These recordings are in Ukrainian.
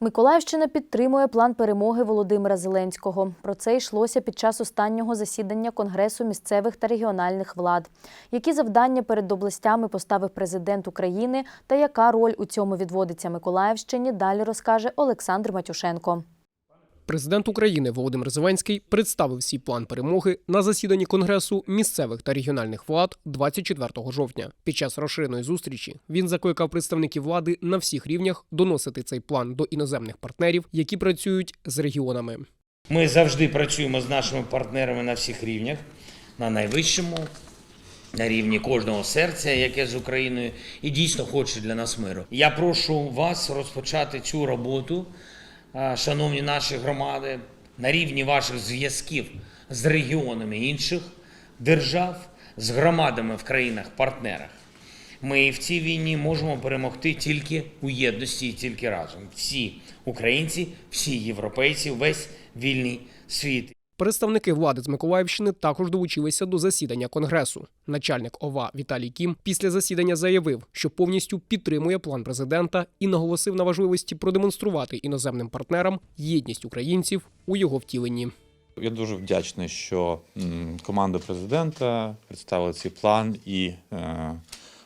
Миколаївщина підтримує план перемоги Володимира Зеленського. Про це йшлося під час останнього засідання Конгресу місцевих та регіональних влад. Які завдання перед областями поставив президент України та яка роль у цьому відводиться Миколаївщині, далі розкаже Олександр Матюшенко. Президент України Володимир Зеленський представив свій план перемоги на засіданні Конгресу місцевих та регіональних влад 24 жовтня. Під час розширеної зустрічі він закликав представників влади на всіх рівнях доносити цей план до іноземних партнерів, які працюють з регіонами. Ми завжди працюємо з нашими партнерами на всіх рівнях, на найвищому, на рівні кожного серця, яке з Україною і дійсно хоче для нас миру. Я прошу вас розпочати цю роботу, шановні наші громади, на рівні ваших зв'язків з регіонами інших держав, з громадами в країнах-партнерах. Ми в цій війні можемо перемогти тільки у єдності і тільки разом. Всі українці, всі європейці, весь вільний світ. Представники влади з Миколаївщини також долучилися до засідання конгресу. Начальник ОВА Віталій Кім після засідання заявив, що повністю підтримує план президента і наголосив на важливості продемонструвати іноземним партнерам єдність українців у його втіленні. Я дуже вдячний, що команда президента представила цей план і е,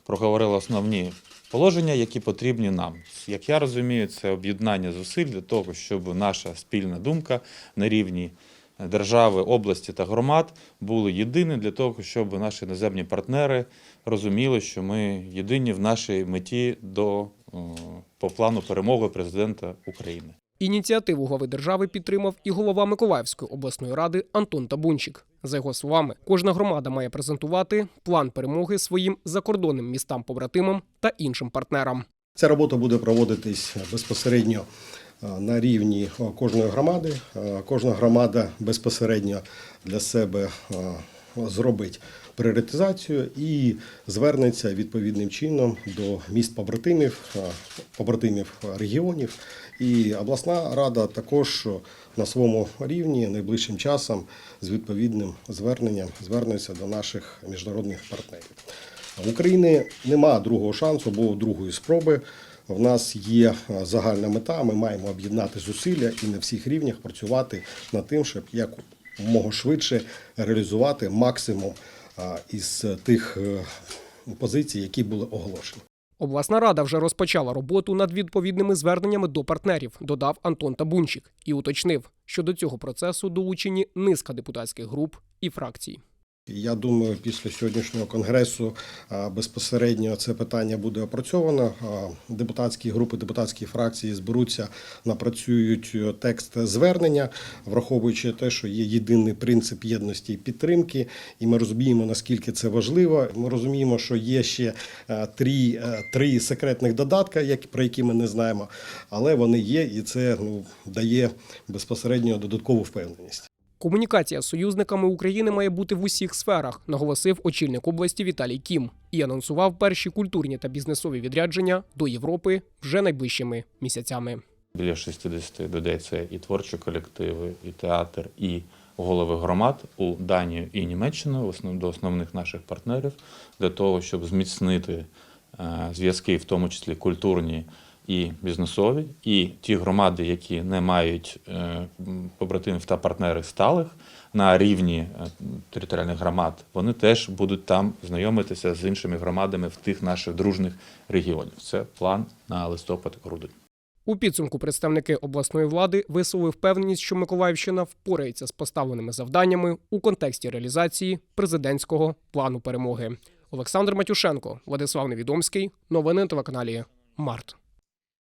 проговорила основні положення, які потрібні нам. Як я розумію, це об'єднання зусиль для того, щоб наша спільна думка на рівні держави, області та громад були єдині для того, щоб наші іноземні партнери розуміли, що ми єдині в нашій меті до е, по плану перемоги президента України. Ініціативу глави держави підтримав і голова Миколаївської обласної ради Антон Табунчик. За його словами, кожна громада має презентувати план перемоги своїм закордонним містам-побратимам та іншим партнерам. Ця робота буде проводитись безпосередньо на рівні е, кожної громади. Е, Кожна громада безпосередньо для себе е, зробить пріоритизацію і звернеться відповідним чином до міст побратимів, е, побратимів регіонів. І обласна рада також на своєму рівні найближчим часом з відповідним зверненням звернеться до наших міжнародних партнерів. В України нема другого шансу або другої спроби. В нас є е, загальна мета. Ми маємо об'єднати зусилля і на всіх рівнях працювати над тим, щоб як мого швидше реалізувати максимум е, із тих е, позицій, які були оголошені. Обласна рада вже розпочала роботу над відповідними зверненнями до партнерів, додав Антон Табунчик і уточнив, що до цього процесу долучені низка депутатських груп і фракцій. Я думаю, після сьогоднішнього конгресу безпосередньо це питання буде опрацьовано. Депутатські групи, депутатські фракції зберуться, напрацюють е, текст звернення, враховуючи те, що є єдиний принцип єдності і підтримки, і ми розуміємо, наскільки це важливо. Ми розуміємо, що є ще е, три, е, три секретних додатка, як про які ми не знаємо, але вони є, і це ну дає безпосередньо додаткову впевненість. Комунікація з союзниками України має бути в усіх сферах, наголосив очільник області Віталій Кім і анонсував перші культурні та бізнесові відрядження до Європи вже найближчими місяцями. Біля 60 людей це і творчі колективи, і театр, і голови громад у Данію і Німеччину, до основних наших партнерів, для того, щоб зміцнити е, зв'язки, в тому числі культурні і бізнесові, і ті громади, які не мають е, побратимів та партнерів сталих на рівні е, територіальних громад, вони теж будуть там знайомитися з іншими громадами в тих наших дружних регіонів. Це план на листопад-грудень. У підсумку представники обласної влади висловили впевненість, що Миколаївщина впорається з поставленими завданнями у контексті реалізації президентського плану перемоги. Олександр Матюшенко, Владислав Невідомський. Новини на телеканалі Март.